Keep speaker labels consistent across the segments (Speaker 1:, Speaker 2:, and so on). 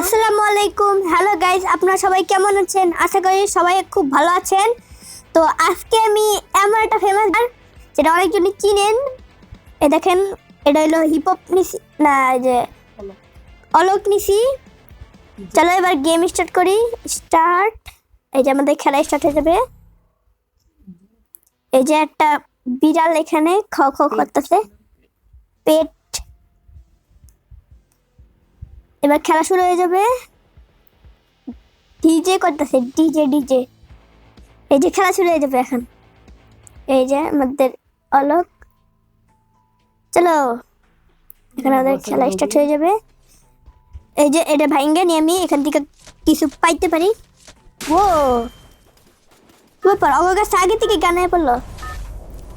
Speaker 1: আসসালামু আলাইকুম। Hello guys আপনারা সবাই কেমন আছেন? আশা করি সবাই খুব ভালো আছেন। তো আজকে আমি এমন একটা ফেমাস গান যেটা অনেকজনই চিনেন। এ দেখেন এটা হলো হিপ হপ নিসি না যে অলোক নিসি চলো এবার গেম স্টার্ট করি। স্টার্ট এই যে আমাদের খেলা স্টার্ট হয়ে যাবে। এই যে একটা বিড়াল এখানে খ খ করতেছে। পেট এবার খেলা শুরু হয়ে যাবে। ডিজে করতেছে ডিজে ডিজে এই যে খেলা শুরু হয়ে যাবে এখন। এই যে আমাদের অলোক চলো এখানে আমাদের খেলা স্টার্ট হয়ে যাবে। এই যে এটা ভাইঙ্গা নিয়ে আমি এখান থেকে কিছু পাইতে পারি। ও ব্যাপার আমার কাছে আগে থেকে গানে পড়ল।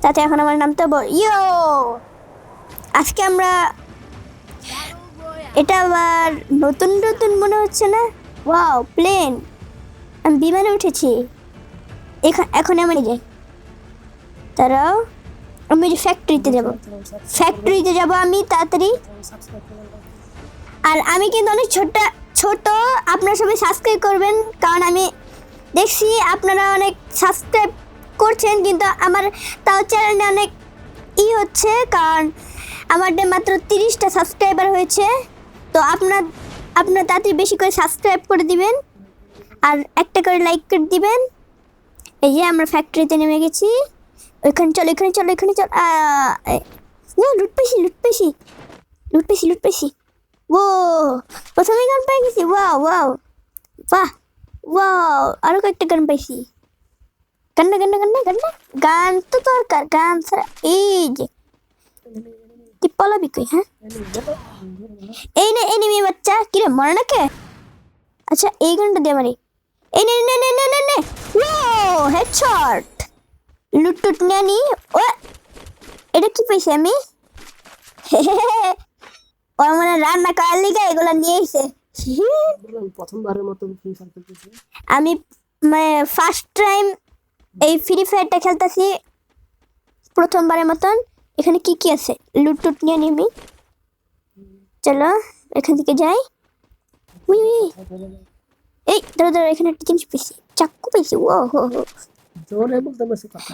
Speaker 1: তাতে এখন আমার বল ইয়ো আজকে আমরা এটা আবার নতুন নতুন মনে হচ্ছে না? ওয়াও প্লেন আমি বিমানে উঠেছি। এখন এখন আমি যাই তারাও আমি যে ফ্যাক্টরিতে যাব। ফ্যাক্টরিতে যাব আমি তাড়াতাড়ি। আর আমি কিন্তু অনেক ছোট ছোট। আপনারা সবাই সাবস্ক্রাইব করবেন, কারণ আমি দেখছি আপনারা অনেক সাবস্ক্রাইব করছেন, কিন্তু আমার তাও চ্যানেলে অনেক ই হচ্ছে, কারণ আমার মাত্র তিরিশটা সাবস্ক্রাইবার হয়েছে। তো আপনার আপনার তাড়াতাড়ি বেশি করে সাবস্ক্রাইব করে দিবেন আর একটা করে লাইক করে দিবেন। এই যে আমরা ফ্যাক্টরিতে নেমে গেছি। ওইখানে চলো এখানে চলো এখানে চল। ও লুট পেয়েছি লুট পেয়েছি। লুট পেয়েছি পেয়েছি। ও প্রথমে গান পেয়ে গেছি। ওয়াও ওয়াও বাহ ওয়াও আরও কয়েকটা গান পাইছি। গান না গান না গান না গান না গান তো দরকার, গান ছাড়া এই যে। তুই পলাবি হ্যাঁ এই নে এনিমি বাচ্চা কি রে মরে নাকি আচ্ছা এই গানটা দিয়ে মারি এই নে নে নে নে নে নে ও হেডশট লুট টুট নানি ও এটা কি পাইছি আমি ও মানে রান্না করার লিগে এগুলো নিয়ে এসে
Speaker 2: প্রথমবারের মতো ফ্রি
Speaker 1: আমি মানে ফার্স্ট টাইম এই ফ্রি ফায়ারটা খেলতেছি প্রথমবারের মতন এখানে কি কি আছে? লুট টুট নিয়ে নিবি। চলো এখান থেকে যাই। উই, উই। এই ধরো ধরো এখানে একটা জিনিস পেয়েছি। চাক্কু পেয়েছি ও হো হো।
Speaker 2: জোরে বলতে কথা।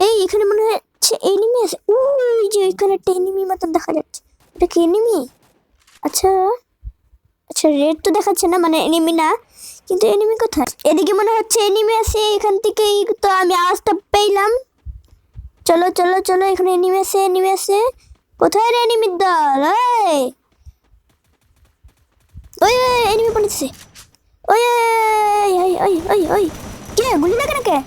Speaker 1: এই এখানে মনে হচ্ছে এনিমি আছে। ওই যে এখানে একটা এনিমি মতন দেখা যাচ্ছে। এটা কি এনিমি আচ্ছা আচ্ছা রেড তো দেখাচ্ছে না মানে এনিমি না। কিন্তু এনিমি কোথায়? এদিকে মনে হচ্ছে এনিমি আছে এখান থেকেই তো আমি আওয়াজটা পেলাম। চলো চলো চলো, এখানে এনিমি আছে এনিমি আছে। কোথায় রে এনিমির দল? ওই ওই এনিমি পড়েছে ওই ওই ওই ওই ওই কে? গুলি লাগে না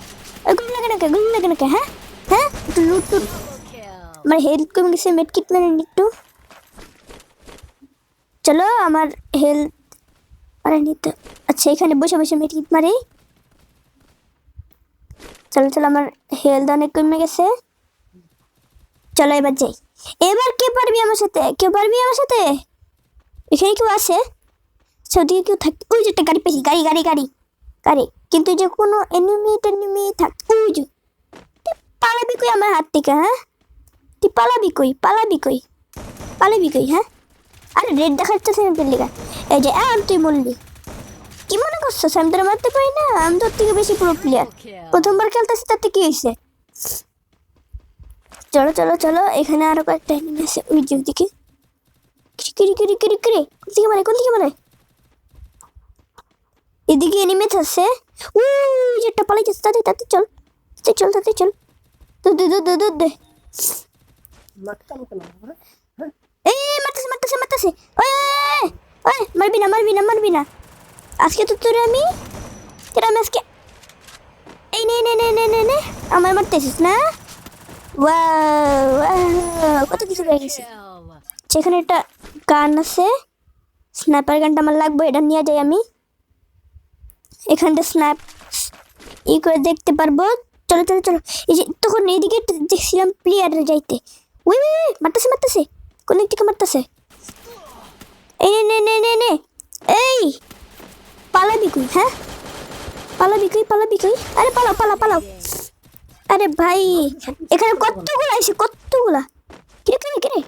Speaker 1: ওই, গুলি লাগে না গুলি লাগে না হ্যাঁ? হ্যাঁ? একটু লুট টুট আমার হেলথ কমে গেছে একটু। চলো, আমার হেলথ আরে, নিতে আচ্ছা এখানে বসে বসে মেডকিট মারি। চলো চলো, আমার হেলথ অনেক কমে গেছে। চলো, এবার যাই। এবার কে পারবি আমার সাথে? কেউ পারবি আমার সাথে? এখানে কেউ আছে? আচ্ছা কেউ থাক ওই যে একটা গাড়ি পেয়েছি, গাড়ি গাড়ি গাড়ি। গাড়ি। কিন্তু যে কোনো এনিমি টেনিমি থাক ওই যে। পালাবি কই আমার হাত থেকে হ্যাঁ? তুই পালাবি কই? পালাবি কই? পালাবি কই হ্যাঁ? আরে রেড দেখাচ্ছে পেলি এই যে তুই বললি। কি মনে করছিস আমি তোর মারতে পারি না? আমি তোর থেকে বেশি পুরো প্লেয়ার প্রথমবার খেলতেছি তাতে কি হয়েছে? চলো চলো চলো এখানে আরও কয়েকটা এনিমি আছে। ওই যে ওইদিকে। কিরি কিরি কিরি কিরি কোন কোন এদিকে এনিমি আছে। উই যে একটা পালাই যাচ্ছে তাতে তাতে চল। তাতে চল তাতে চল। দুধ দে দে দে
Speaker 2: হ্যাঁ? হ্যাঁ
Speaker 1: এই মারতেছে মারতেছে মারতেছে। ওই ওই, ওই মারবি না মারবি না মারবি না। আজকে তো তোর আমি তোর আমি আজকে এই নে নে নে নে নে নে আমার মারতেছিস না? কত কিছু হয়ে গেছে। সেখানে একটা গান আছে স্ন্যাপার গানটা আমার লাগবে এটা নিয়ে যাই আমি। এখানটা স্ন্যাপ ই করে দেখতে পারব। চলো চলো চলো। এই যে তখন এইদিকে দেখছিলাম প্লেয়ার যাইতে। উই, উই, মারতেছে মারতেছে। কোন দিক মারতেছে। এই নে নে নে নে। এই! পালাবি কই হ্যাঁ? পালাবি কই পালাবি কই? আরে পালাও পালাও পালাও। আরে ভাই, এখানে কতগুলো আছে কতগুলা? কিরে কিরে কিরে?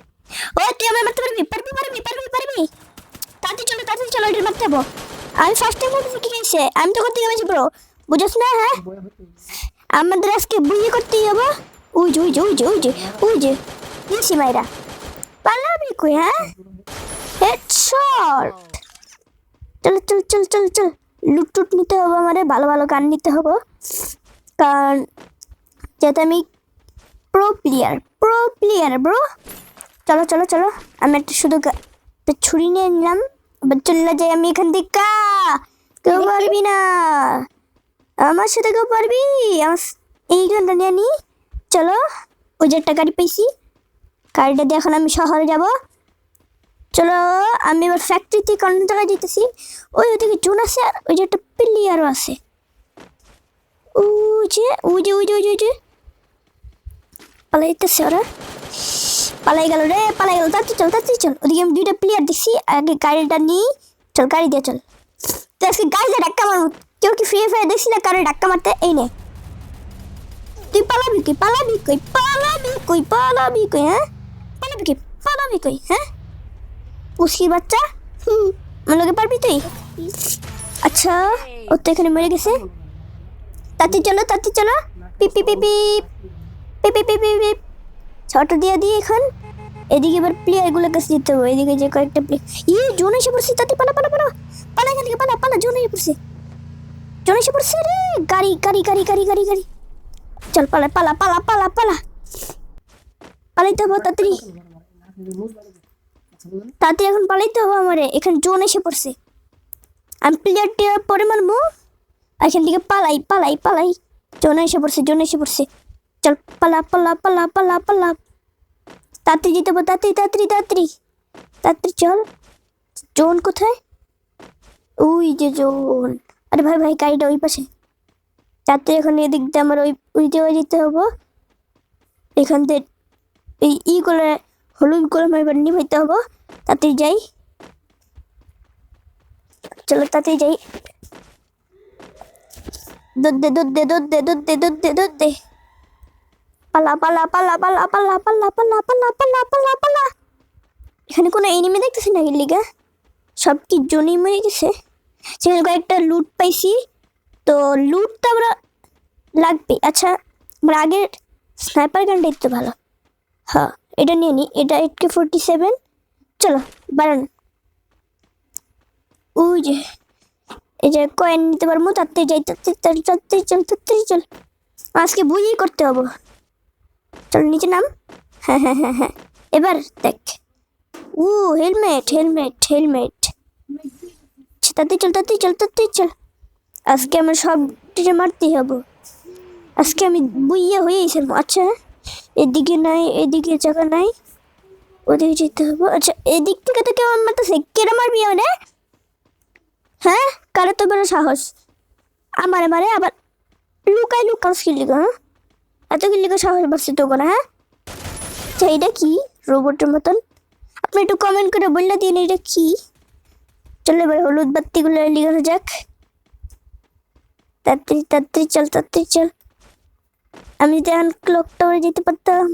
Speaker 1: ও, তুই আমার মারতে পারবি? পারবি পারবি পারবি পারবি? তাড়াতাড়ি চলো তাড়াতাড়ি চলো এটা মারতে হব আমি ফার্স্ট টাইম করতেছি কি হয়েছে আমি তো করতে গেছি ব্রো বুঝছ না হ্যাঁ? আমাদের আজকে বুঝে করতেই হবে ওই যে ওই যে ওই যে ওই যে ওই যে। দিয়েছি মাইরা। পালাবি কই হ্যাঁ? হেডশট চল চল চল চল চল। লুট টুট নিতে হবে আমারে ভালো ভালো গান নিতে হবে। কারণ যেহেতু আমি pro player pro player bro চলো চলো চলো আমি একটা শুধু একটা ছুরি নিয়ে নিলাম। এবার চলে যাই আমি এখান থেকে। কা! কেউ পারবি না। আমার সাথে কেউ পারবি? আমার এই গানটা নিয়ে নি। চলো ওই যে একটা গাড়ি পেয়েছি গাড়িটা দিয়ে এখন আমি শহরে যাব। চলো, আমি এবার ফ্যাক্টরিতে কোন জায়গায় যেতেছি ওই ওদিকে জোন আছে আর ওই যে একটা প্লেয়ারও আছে। ওই যে ওই যে ওই যে, ওই পালাইতেছে ওরা। পালাই গেল রে, পালাই গেল। তাড়াতাড়ি চল তাড়াতাড়ি চল। ওদিকে আমি দুইটা প্লেয়ার দেখছি, আগে গাড়িটা নিই চল গাড়ি দিয়ে চল। তো আজকে গাড়ি দিয়ে ধাক্কা মারবো। কেউ কি ফ্রি ফায়ার দেখছি না কারও ধাক্কা মারতে? এই নে। তুই পালাবি কই? পালাবি কই? পালাবি কই? পালাবি কই হ্যাঁ? পালাবি কই? পালাবি কই হ্যাঁ? মুসকি বাচ্চা? হুম আমাকে পারবি তুই? আচ্ছা ও তো এখানে মরে গেছে। তাতে চলো তাতে চলো। পিপি পিপি পিপি, পিপ। ছটা দিয়ে দিই এখন। এদিকে এবার প্লেয়ারগুলোর কাছে যেতে হবে। এদিকে যে কয়েকটা প্লেয়ার ইয়ে, ই জোন এসে পড়ছে। তাতে পালা পালা পালা। পালা এখান থেকে, পালা পালা, জোন এসে পড়ছে। জোন এসে পড়ছে রে। গাড়ি গাড়ি গাড়ি গাড়ি গাড়ি গাড়ি। চল, পালা পালা পালা পালা পালা। পালাইতে হবে তাড়াতাড়ি। তাড়াতাড়ি এখন পালাইতে হবে আমারে। এখানে জোন এসে পড়ছে। আমি প্লেয়ারটা পরে মারবো। এখান থেকে পালাই পালাই পালাই। জোন এসে পড়ছে, জোন এসে পড়ছে। চল, পালা পালা পালা পালা পালা। তাড়াতাড়ি যেতে হবে, তাড়াতাড়ি তাড়াতাড়ি তাড়াতাড়ি। তাড়াতাড়ি চল। জোন কোথায়? ওই যে জোন। আরে ভাই ভাই, গাড়িটা ওই পাশে। তাড়াতাড়ি এখন এদিক দিয়ে আমার ওই ওই দিকে যেতে হবে। এখান থেকে এই ই ইগুলো হলুদগুলো আমার এবার নিভাইতে হবে। তাড়াতাড়ি যাই চলো তাড়াতাড়ি যাই দুধ দে দুধ দে দুধ দে দুধ দে দুধ দে দুধ দে পালা পালা পালা পালা পালা পালা পালা পালা পালা পালা পালা এখানে কোনো এনিমি দেখতেছি না লিগা সব কি জনই মরে গেছে সেখানে কয়েকটা লুট পাইছি তো লুট তো আমরা লাগবে আচ্ছা আমরা আগের স্নাইপার গানটা একটু ভালো হ্যাঁ এটা নিয়ে নিই এটা এইট কে ফোরটি সেভেন চলো বাড়ান ওই যে, এই যে কয়েন নিতে পারব তাড়াতাড়ি যাই তাড়াতাড়ি তাড়াতাড়ি চল তাড়াতাড়ি চল। আজকে বুঝেই করতে হব। চল, নিচে নাম। হ্যাঁ হ্যাঁ হ্যাঁ হ্যাঁ। এবার দেখ। ও হেলমেট হেলমেট হেলমেট তাড়াতাড়ি চল তাড়াতাড়ি চল তাড়াতাড়ি চল। আজকে আমার সব টিচে মারতেই হব। আজকে আমি বুইয়া হয়েছি আচ্ছা এদিকে নাই, এদিকে জায়গা নাই। ওদিকে যেতে হবে। আচ্ছা এদিক থেকে তো কেউ মারতেছে কেটে মারবি মানে হ্যাঁ? কারও তো বড় সাহস। আমারে মারে, আবার লুকাই লুকাস কি লিগা হ্যাঁ? এত কি লিগা সাহস বাড়ছে তো না হ্যাঁ? আচ্ছা এটা কি? রোবটের মতন? আপনি একটু কমেন্ট করে বললে দিন এটা কি? চলো এবার হলুদ বাত্তিগুলো লিগানো যাক। তাড়াতাড়ি তাড়াতাড়ি চল তাড়াতাড়ি চল। আমি যদি এখন ক্লক যেতে পারতাম।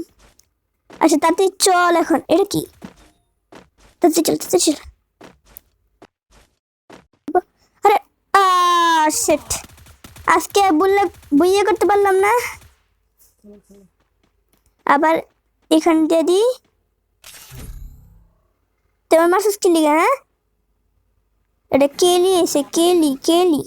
Speaker 1: আচ্ছা তাড়াতাড়ি চল এখন। এটা কি? তাড়াতাড়ি চল তাড়াতাড়ি চল। আরে সেট আজকে বললে বইয়ে করতে পারলাম না। আবার এখান দিয়ে দিই তোমার মাসুস কি লিগা হ্যাঁ? এটা কেলি এসে কেলি কেলি।